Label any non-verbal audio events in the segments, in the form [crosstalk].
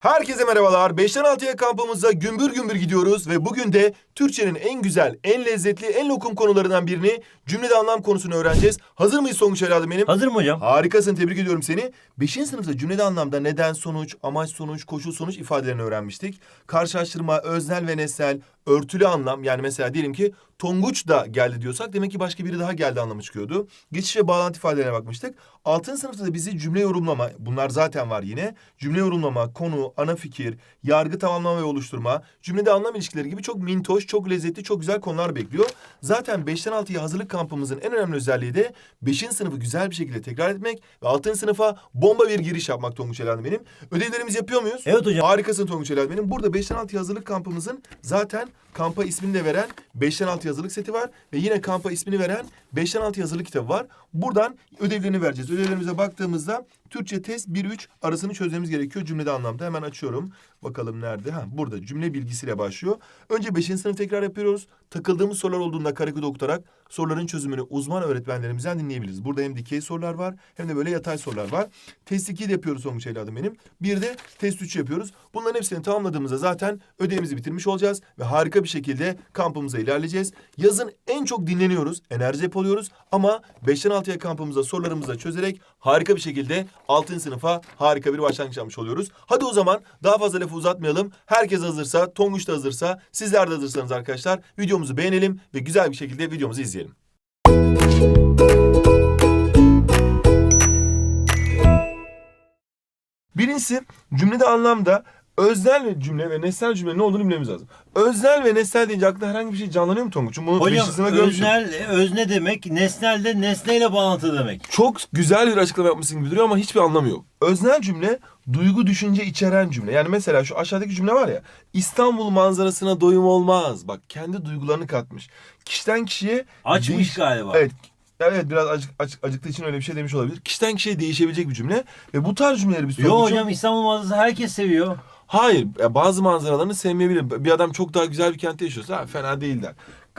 Herkese merhabalar. 5'ten 6'ya kampımıza gümbür gümbür gidiyoruz ve bugün de Türkçenin en güzel, en lezzetli, en lokum konularından birini cümlede anlam konusunu öğreneceğiz. Hazır mıyız Songuç evladım benim? Hazır mı hocam? Harikasın, tebrik ediyorum seni. 5. sınıfta cümlede anlamda neden, sonuç, amaç, sonuç, koşul, sonuç ifadelerini öğrenmiştik. Karşılaştırma, öznel ve nesnel, örtülü anlam yani mesela diyelim ki Tonguç da geldi diyorsak demek ki başka biri daha geldi anlamı çıkıyordu. Geçiş ve bağlantı ifadelerine bakmıştık. 6. sınıfta da bizi cümle yorumlama, bunlar zaten var yine. Cümle yorumlama, konu, ana fikir, yargı tamamlama ve oluşturma, cümlede anlam ilişkileri gibi çok mintoş, çok lezzetli, çok güzel konular bekliyor. Zaten 5'ten 6'ya hazırlık kampımızın en önemli özelliği de 5. sınıfı güzel bir şekilde tekrar etmek ve 6. sınıfa bomba bir giriş yapmak Tonguç Elhan benim. Ödevlerimizi yapıyor muyuz? Evet hocam. Harikasın Tonguç Elhan benim. Burada 5'ten 6 hazırlık kampımızın zaten kampa ismini de veren 5'ten 6 hazırlık seti var. Ve yine kampa ismini veren 5'ten 6 hazırlık kitabı var. Buradan ödevlerini vereceğiz. Ödevlerimize baktığımızda Türkçe test 1-3 arasını çözmemiz gerekiyor cümlede anlamda. Hemen açıyorum. Bakalım nerede? Ha burada cümle bilgisiyle başlıyor. Önce 5. sınıf tekrar yapıyoruz. Takıldığımız sorular olduğunda karekod okutarak soruların çözümünü uzman öğretmenlerimizden dinleyebiliriz. Burada hem dikey sorular var hem de böyle yatay sorular var. Test 2'yi de yapıyoruz sonuç evladım benim. Bir de test 3 yapıyoruz. Bunların hepsini tamamladığımızda zaten ödevimizi bitirmiş olacağız ve harika bir şekilde kampımıza ilerleyeceğiz. Yazın en çok dinleniyoruz, enerji depoluyoruz ama 5'ten 6'ya kampımıza sorularımızı da çözerek harika bir şekilde 6. sınıfa harika bir başlangıç yapmış oluyoruz. Hadi o zaman daha fazla lafı uzatmayalım. Herkes hazırsa, Tonguç da hazırsa, sizler de hazırsanız arkadaşlar videomuzu beğenelim ve güzel bir şekilde videomuzu izleyelim. Birincisi cümlede anlamda öznel cümle ve nesnel cümle ne olduğunu bilmemiz lazım. Öznel ve nesnel deyince aklına herhangi bir şey canlanıyor mu Tonguç'um? Bunu Hocam öznel, özne demek, nesnel de nesneyle bağlantılı demek. Çok güzel bir açıklama yapmışsın gibi duruyor ama hiçbir anlamı yok. Öznel cümle duygu düşünce içeren cümle. Yani mesela şu aşağıdaki cümle var ya. İstanbul manzarasına doyum olmaz. Bak kendi duygularını katmış. Kişiden kişiye Açmış değiş- galiba. Evet. Evet biraz acık, acık, acıktığı için öyle bir şey demiş olabilir. Kişiden kişiye değişebilecek bir cümle. Ve bu tarz cümleleri biz Yo Tonguç'um- hocam İstanbul manzarası herkes seviyor. Hayır. ya bazı manzaralarını sevmeyebilir. Bir adam çok daha güzel bir kentte yaşıyorsa ha, fena değil der.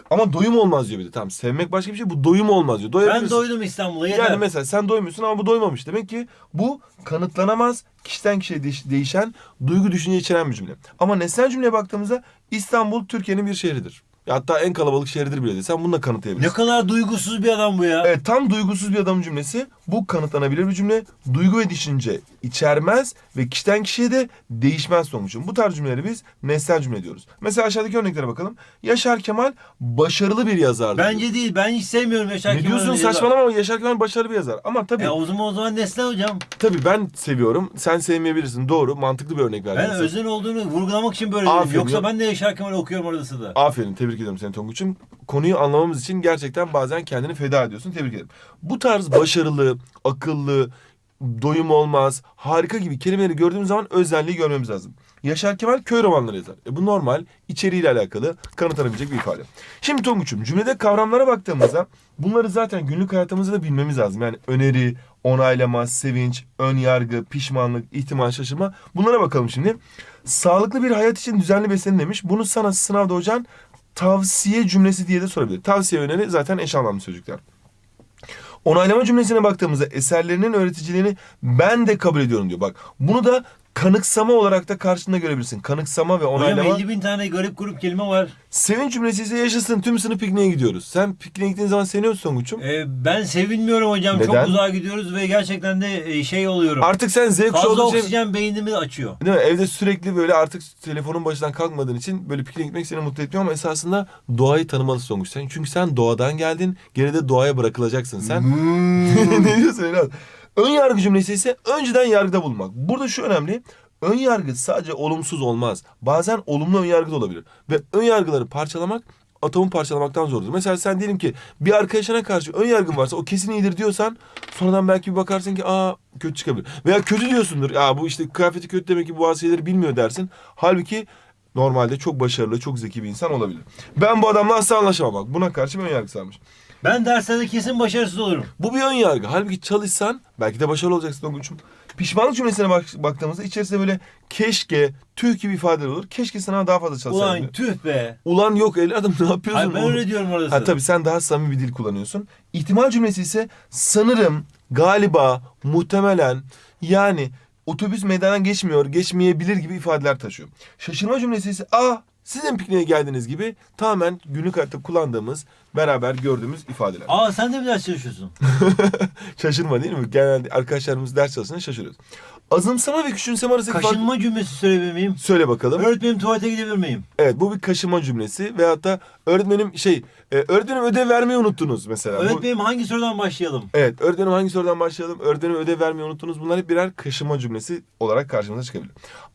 Ama doyum olmaz diyor bir de. Tamam sevmek başka bir şey. Bu doyum olmaz diyor. Ben Doyabilirsin. doydum İstanbul'a yeter. Yani mesela sen doymuyorsun ama bu doymamış. Demek ki bu kanıtlanamaz, kişiden kişiye değiş- değişen, duygu düşünce içeren bir cümle. Ama nesnel cümleye baktığımızda İstanbul Türkiye'nin bir şehridir. Hatta en kalabalık şehridir bile desen bunu da ne kanıtlayabilirsin. kadar duygusuz bir adam bu ya. Evet tam duygusuz bir adamın cümlesi. Bu kanıtlanabilir bir cümle. Duygu ve düşünce içermez ve kişiden kişiye de değişmez sonucun. Bu tarz cümleleri biz nesnel cümle diyoruz. Mesela aşağıdaki örneklere bakalım. Yaşar Kemal başarılı bir yazardı. Bence değil. Ben hiç sevmiyorum Yaşar Ne Kemal'i diyorsun yazar. saçmalama ama Yaşar Kemal başarılı bir yazar. Ama tabii Ya o zaman o zaman nesnel hocam. Tabii ben seviyorum. Sen sevmeyebilirsin. Doğru. Mantıklı bir örnek verdin. Ben özel olduğunu vurgulamak için böyle Aferin dedim. Yoksa ben de Yaşar Kemal'i okuyorum orada sırada. Aferin. Tebrik ediyorum seni Tonguç'um. Konuyu anlamamız için gerçekten bazen kendini feda ediyorsun. Tebrik ederim. Bu tarz başarılı, akıllı, doyum olmaz, harika gibi kelimeleri gördüğümüz zaman özelliği görmemiz lazım. Yaşar Kemal köy romanları yazar. E bu normal, içeriğiyle alakalı kanıtlanabilecek bir ifade. Şimdi Tonguç'um cümlede kavramlara baktığımızda bunları zaten günlük hayatımızda da bilmemiz lazım. Yani öneri, onaylama, sevinç, ön yargı, pişmanlık, ihtimal, şaşırma. Bunlara bakalım şimdi. Sağlıklı bir hayat için düzenli beslenin demiş. Bunu sana sınavda hocan tavsiye cümlesi diye de sorabilir. Tavsiye öneri zaten eş anlamlı sözcükler. Onaylama cümlesine baktığımızda eserlerinin öğreticiliğini ben de kabul ediyorum diyor. Bak bunu da kanıksama olarak da karşında görebilirsin. Kanıksama ve Hocam onaylama. 50 bin tane garip grup kelime var. Sevinç cümlesi ise yaşasın tüm sınıf pikniğe gidiyoruz. Sen pikniğe gittiğin zaman seviniyor musun Tonguç'um? Ee, ben sevinmiyorum hocam. Neden? Çok uzağa gidiyoruz ve gerçekten de e, şey oluyorum. Artık sen zevk Fazla olduğu için... oksijen beynimi açıyor. Değil mi? Evde sürekli böyle artık telefonun başından kalkmadığın için böyle pikniğe gitmek seni mutlu etmiyor ama esasında doğayı tanımalısın Tonguç sen. Çünkü sen doğadan geldin, geride doğaya bırakılacaksın sen. [laughs] ne diyorsun evlat? Ön yargı cümlesi ise önceden yargıda bulunmak. Burada şu önemli. Ön yargı sadece olumsuz olmaz. Bazen olumlu ön yargı da olabilir. Ve ön yargıları parçalamak atomu parçalamaktan zordur. Mesela sen diyelim ki bir arkadaşına karşı ön yargın varsa o kesin iyidir diyorsan sonradan belki bir bakarsın ki aa kötü çıkabilir. Veya kötü diyorsundur. Ya bu işte kıyafeti kötü demek ki bu bazı şeyleri bilmiyor dersin. Halbuki normalde çok başarılı, çok zeki bir insan olabilir. Ben bu adamla asla anlaşamam bak. Buna karşı bir ön yargı sarmış. Ben derslerde kesin başarısız olurum. Bu bir ön yargı. Halbuki çalışsan belki de başarılı olacaksın Tonguç'um. Pişmanlık cümlesine bak, baktığımızda içerisinde böyle keşke, tüh gibi ifadeler olur. Keşke sana daha fazla çalışsaydın. Ulan tüh be. Ulan yok evladım ne yapıyorsun? Hayır, ben öyle diyorum orada Ha tabii sen daha samimi bir dil kullanıyorsun. İhtimal cümlesi ise sanırım, galiba, muhtemelen yani otobüs meydandan geçmiyor, geçmeyebilir gibi ifadeler taşıyor. Şaşırma cümlesi ise aa sizin pikniğe geldiniz gibi tamamen günlük hayatta kullandığımız, beraber gördüğümüz ifadeler. Aa sen de mi ders çalışıyorsun? [laughs] Şaşırma değil mi? Genelde arkadaşlarımız ders çalışınca şaşırıyoruz. Azımsama ve küçümseme arasındaki fark... Kaşınma cümlesi söyleyebilir miyim? Söyle bakalım. Öğretmenim tuvalete gidebilir miyim? Evet bu bir kaşıma cümlesi veyahut da öğretmenim şey e, öğretmenim ödev vermeyi unuttunuz mesela. Bu- Öğretmenim hangi sorudan başlayalım? Evet öğretmenim hangi sorudan başlayalım? Öğretmenim ödev vermeyi unuttunuz. Bunlar hep birer kaşıma cümlesi olarak karşımıza çıkabilir.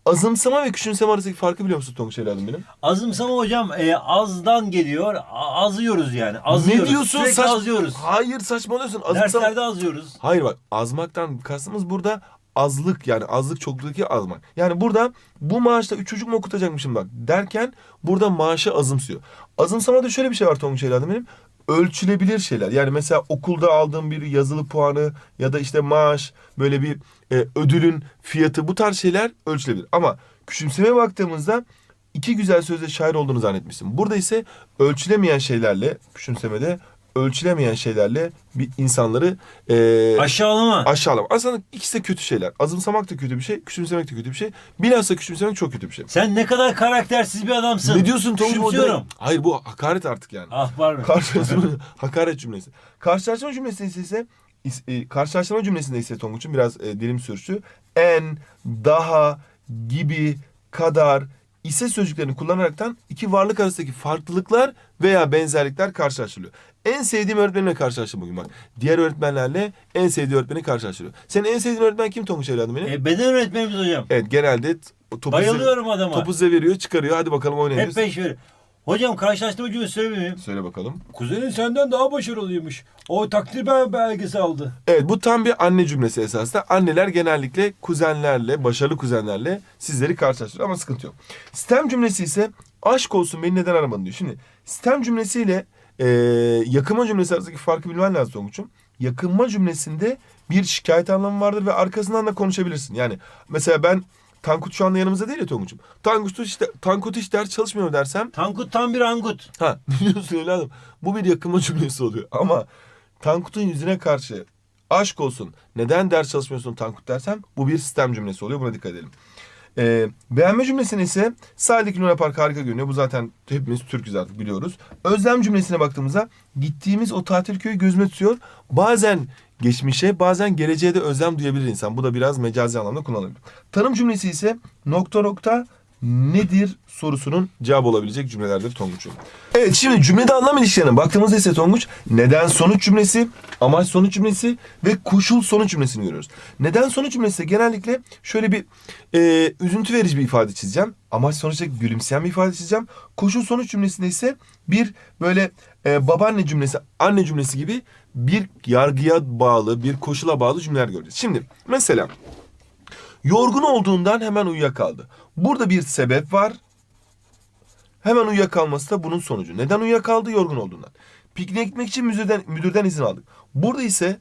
Azımsama ve küçümseme arasındaki farkı biliyor musun Tonguç evladım benim? Azımsama hocam e, azdan geliyor. A- azıyoruz yani. Azıyoruz. Ne diyorsun? Sürekli Saç- azıyoruz. Hayır saçmalıyorsun. Azımsama... Derslerde azıyoruz. Hayır bak azmaktan kastımız burada azlık yani azlık çokluktaki azmak. Yani burada bu maaşla üç çocuk mu okutacakmışım bak derken burada maaşı azımsıyor. Azımsamada şöyle bir şey var Tonguç evladım benim. Ölçülebilir şeyler. Yani mesela okulda aldığım bir yazılı puanı ya da işte maaş böyle bir e, ödülün fiyatı bu tarz şeyler ölçülebilir. Ama küçümsemeye baktığımızda iki güzel sözle şair olduğunu zannetmişsin. Burada ise ölçülemeyen şeylerle küçümsemede ölçülemeyen şeylerle bir insanları e, Aşağılama. aşağılama. Aslında ikisi de kötü şeyler. Azımsamak da kötü bir şey, küçümsemek de kötü bir şey. Bilhassa küçümsemek çok kötü bir şey. Sen ne kadar karaktersiz bir adamsın. Ne diyorsun Tonguç? Küçümsüyorum. Hayır bu hakaret artık yani. Ah pardon. Karşılaştırma, [laughs] hakaret cümlesi. Karşılaştırma cümlesi ise, ise is- e, karşılaştırma cümlesinde ise Tonguç'un biraz e, dilim sürçtü. En, daha, gibi, kadar, ise sözcüklerini kullanaraktan iki varlık arasındaki farklılıklar veya benzerlikler karşılaştırılıyor. En sevdiğim öğretmenimle karşılaştım bugün bak. Diğer öğretmenlerle en sevdiği öğretmeni karşılaştırıyor. Senin en sevdiğin öğretmen kim Tonguç evladım benim? E, beden öğretmenimiz hocam. Evet genelde t- topu size, Bayılıyorum adama. topu size veriyor çıkarıyor hadi bakalım oynayın. Hep beş verir. Hocam karşılaştırma cümlesi söyleyebilir miyim? Söyle bakalım. Kuzenin senden daha başarılıymış. O takdir bel- belgesi aldı. Evet bu tam bir anne cümlesi esasında. Anneler genellikle kuzenlerle, başarılı kuzenlerle sizleri karşılaştırıyor ama sıkıntı yok. Stem cümlesi ise aşk olsun beni neden aramadın diyor. Şimdi stem cümlesiyle e, yakınma cümlesi arasındaki farkı bilmen lazım Tonguç'um. Yakınma cümlesinde bir şikayet anlamı vardır ve arkasından da konuşabilirsin. Yani mesela ben Tankut şu anda yanımızda değil ya Tonguç'um. Tankut işte Tankut hiç ders çalışmıyor dersem Tankut tam bir angut. Ha [laughs] biliyorsun evladım. Bu bir yakınma cümlesi oluyor. Ama Tankut'un yüzüne karşı aşk olsun neden ders çalışmıyorsun Tankut dersem bu bir sistem cümlesi oluyor. Buna dikkat edelim. Ee, beğenme cümlesini ise sahildeki Luna Park harika görünüyor. Bu zaten hepimiz Türk'üz artık biliyoruz. Özlem cümlesine baktığımızda gittiğimiz o tatil köyü gözüme tutuyor. Bazen geçmişe bazen geleceğe de özlem duyabilir insan. Bu da biraz mecazi anlamda kullanılabilir. Tanım cümlesi ise nokta nokta nedir sorusunun cevabı olabilecek cümlelerdir Tonguç'um. Evet şimdi cümlede anlam ilişkilerine baktığımızda ise Tonguç neden sonuç cümlesi, amaç sonuç cümlesi ve koşul sonuç cümlesini görüyoruz. Neden sonuç cümlesi genellikle şöyle bir e, üzüntü verici bir ifade çizeceğim. Amaç sonuçta gülümseyen bir ifade çizeceğim. Koşul sonuç cümlesinde ise bir böyle e, babaanne cümlesi, anne cümlesi gibi bir yargıya bağlı, bir koşula bağlı cümleler göreceğiz. Şimdi mesela yorgun olduğundan hemen uyuyakaldı. Burada bir sebep var. Hemen uyuyakalması da bunun sonucu. Neden uyuyakaldı? Yorgun olduğundan. Pikniğe gitmek için müdürden, müdürden izin aldık. Burada ise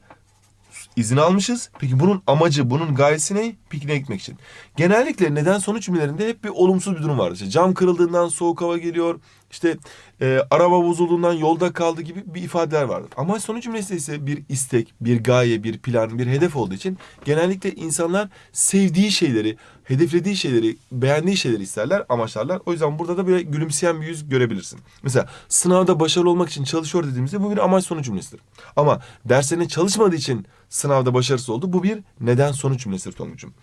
izin almışız. Peki bunun amacı, bunun gayesi ne? Pikniğe gitmek için. Genellikle neden sonuç cümlelerinde hep bir olumsuz bir durum vardır. İşte cam kırıldığından soğuk hava geliyor. İşte e, araba bozulduğundan yolda kaldı gibi bir ifadeler vardır. Ama sonuç cümlesi ise bir istek, bir gaye, bir plan, bir hedef olduğu için genellikle insanlar sevdiği şeyleri, hedeflediği şeyleri, beğendiği şeyleri isterler, amaçlarlar. O yüzden burada da böyle gülümseyen bir yüz görebilirsin. Mesela sınavda başarılı olmak için çalışıyor dediğimizde bu bir amaç sonuç cümlesidir. Ama derslerine çalışmadığı için sınavda başarısız oldu. Bu bir neden sonuç cümlesidir Tonguç'um.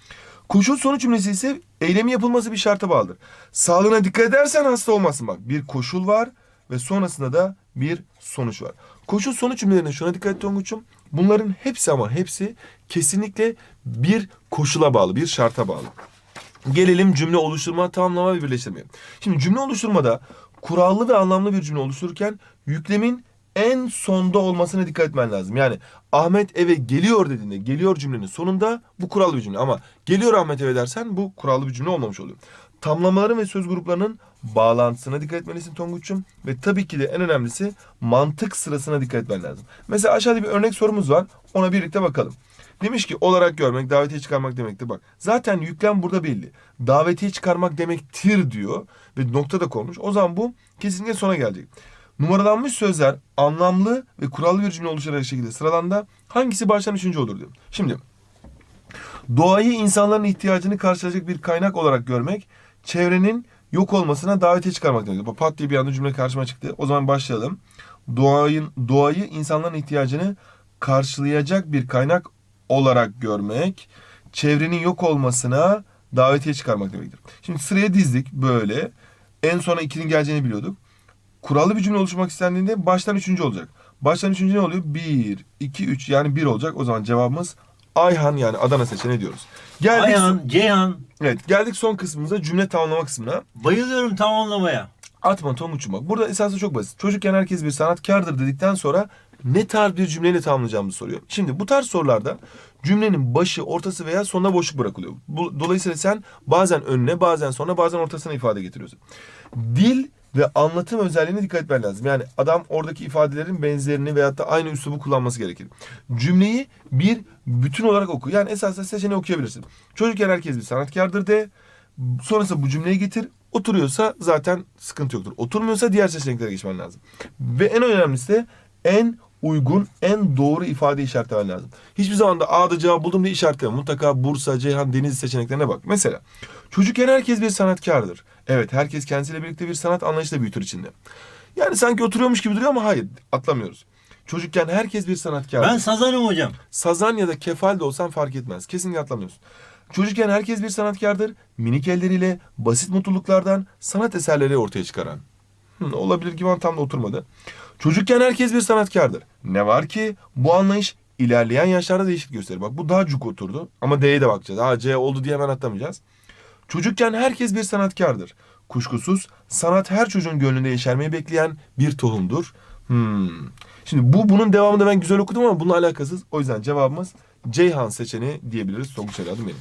Koşul sonuç cümlesi ise eylemin yapılması bir şarta bağlıdır. Sağlığına dikkat edersen hasta olmazsın bak. Bir koşul var ve sonrasında da bir sonuç var. Koşul sonuç cümlelerine şuna dikkat et Tonguç'um. Bunların hepsi ama hepsi kesinlikle bir koşula bağlı, bir şarta bağlı. Gelelim cümle oluşturma, tamamlama ve birleştirmeye. Şimdi cümle oluşturmada kurallı ve anlamlı bir cümle oluştururken yüklemin en sonda olmasına dikkat etmen lazım. Yani Ahmet eve geliyor dediğinde geliyor cümlenin sonunda bu kurallı bir cümle. Ama geliyor Ahmet eve dersen bu kurallı bir cümle olmamış oluyor. Tamlamaların ve söz gruplarının bağlantısına dikkat etmelisin Tonguç'um. Ve tabii ki de en önemlisi mantık sırasına dikkat etmen lazım. Mesela aşağıda bir örnek sorumuz var. Ona birlikte bakalım. Demiş ki olarak görmek, davetiye çıkarmak demektir. Bak zaten yüklem burada belli. Davetiye çıkarmak demektir diyor ve nokta da konmuş. O zaman bu kesinlikle sona gelecek. Numaralanmış sözler anlamlı ve kurallı bir cümle oluşarak şekilde sıralanda hangisi baştan üçüncü olur diyor. Şimdi Doğayı insanların ihtiyacını karşılayacak bir kaynak olarak görmek, çevrenin yok olmasına davetiye çıkarmak demek. Pat diye bir anda cümle karşıma çıktı. O zaman başlayalım. Doğayı, doğayı insanların ihtiyacını karşılayacak bir kaynak olarak görmek, çevrenin yok olmasına davetiye çıkarmak demektir. Şimdi sıraya dizdik böyle. En sona ikinin geleceğini biliyorduk. Kurallı bir cümle oluşturmak istendiğinde baştan üçüncü olacak. Baştan üçüncü ne oluyor? Bir, iki, üç yani bir olacak. O zaman cevabımız Ayhan yani Adana seçeneği diyoruz. Geldik Ayhan, Ceyhan. Evet geldik son kısmımıza cümle tamamlama kısmına. Bayılıyorum tamamlamaya. Atma Tonguç'um bak. Burada esasında çok basit. Çocukken herkes bir sanatkardır dedikten sonra ne tarz bir cümleyle tamamlayacağımızı soruyor. Şimdi bu tarz sorularda cümlenin başı, ortası veya sonuna boşluk bırakılıyor. Bu, dolayısıyla sen bazen önüne, bazen sonuna, bazen ortasına ifade getiriyorsun. Dil ve anlatım özelliğine dikkat etmen lazım. Yani adam oradaki ifadelerin benzerini veyahut da aynı üslubu kullanması gerekir. Cümleyi bir bütün olarak oku. Yani esasında seçeneği okuyabilirsin. Çocukken herkes bir sanatkardır de. Sonrasında bu cümleyi getir. Oturuyorsa zaten sıkıntı yoktur. Oturmuyorsa diğer seçeneklere geçmen lazım. Ve en önemlisi de en uygun, en doğru ifade işaretlemen lazım. Hiçbir zaman da A'da cevap buldum diye işaretleme. Mutlaka Bursa, Ceyhan, Deniz seçeneklerine bak. Mesela çocukken herkes bir sanatkardır. Evet herkes kendisiyle birlikte bir sanat anlayışla büyütür içinde. Yani sanki oturuyormuş gibi duruyor ama hayır atlamıyoruz. Çocukken herkes bir sanatkardır. Ben sazanım hocam. Sazan ya da kefal de olsan fark etmez. Kesinlikle atlamıyorsun. Çocukken herkes bir sanatkardır. Minik elleriyle basit mutluluklardan sanat eserleri ortaya çıkaran. Hı, olabilir gibi ama tam da oturmadı. Çocukken herkes bir sanatkardır. Ne var ki bu anlayış ilerleyen yaşlarda değişik gösterir. Bak bu daha cuk oturdu ama D'ye de bakacağız. Ha C oldu diye hemen atlamayacağız. Çocukken herkes bir sanatkardır. Kuşkusuz sanat her çocuğun gönlünde yeşermeyi bekleyen bir tohumdur. Hmm. Şimdi bu bunun devamında ben güzel okudum ama bununla alakasız. O yüzden cevabımız Ceyhan seçeneği diyebiliriz. Sonuç evladım benim.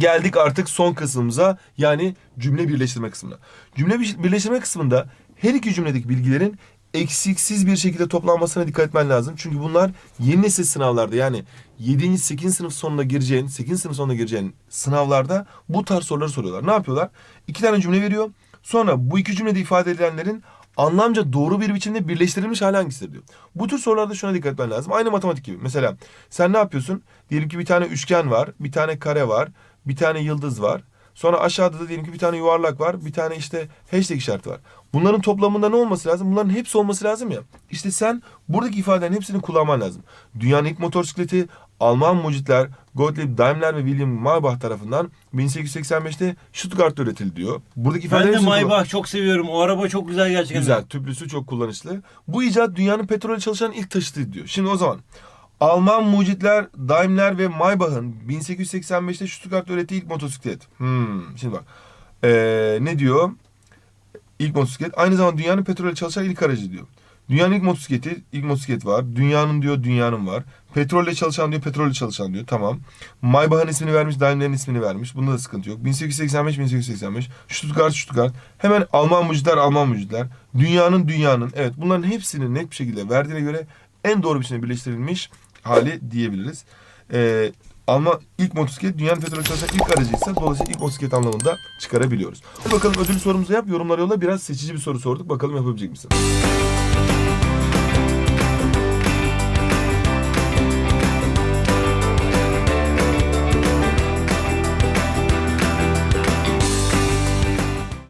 Geldik artık son kısmımıza yani cümle birleştirme kısmına. Cümle bir- birleştirme kısmında her iki cümledeki bilgilerin eksiksiz bir şekilde toplanmasına dikkat etmen lazım. Çünkü bunlar yeni nesil sınavlarda yani 7. 8. sınıf sonuna gireceğin, 8. sınıf sonuna gireceğin sınavlarda bu tarz soruları soruyorlar. Ne yapıyorlar? İki tane cümle veriyor. Sonra bu iki cümlede ifade edilenlerin anlamca doğru bir biçimde birleştirilmiş hali hangisidir diyor. Bu tür sorularda şuna dikkat etmen lazım. Aynı matematik gibi. Mesela sen ne yapıyorsun? Diyelim ki bir tane üçgen var, bir tane kare var, bir tane yıldız var. Sonra aşağıda da diyelim ki bir tane yuvarlak var, bir tane işte hashtag işareti var. Bunların toplamında ne olması lazım? Bunların hepsi olması lazım ya. İşte sen buradaki ifadelerin hepsini kullanman lazım. Dünyanın ilk motosikleti Alman mucitler Gottlieb Daimler ve William Maybach tarafından 1885'te Stuttgart'ta üretildi diyor. Buradaki Ben ifadelerin de Maybach çok seviyorum. O araba çok güzel gerçekten. Güzel. Tüplüsü çok kullanışlı. Bu icat dünyanın petrole çalışan ilk taşıtıydı diyor. Şimdi o zaman Alman mucitler Daimler ve Maybach'ın 1885'te Stuttgart'ta ürettiği ilk motosiklet. Hmm, şimdi bak. Ee, ne diyor? İlk motosiklet. Aynı zamanda dünyanın petrole çalışan ilk aracı diyor. Dünyanın ilk motosikleti, ilk motosiklet var. Dünyanın diyor dünyanın var. Petrolle çalışan diyor, petrolle çalışan diyor. Tamam. Maybach'ın ismini vermiş, Daimler'in ismini vermiş. Bunda da sıkıntı yok. 1885, 1885. Stuttgart, Stuttgart. Hemen Alman mucitler, Alman mucitler. Dünyanın dünyanın. Evet bunların hepsini net bir şekilde verdiğine göre en doğru biçimde birleştirilmiş hali diyebiliriz. Ee, Alman ilk motosiklet dünyanın petrol çalışan ilk aracıysa dolayısıyla ilk motosiklet anlamında çıkarabiliyoruz. Bakalım ödül sorumuzu yap. Yorumlara yolla. Biraz seçici bir soru sorduk. Bakalım yapabilecek misin?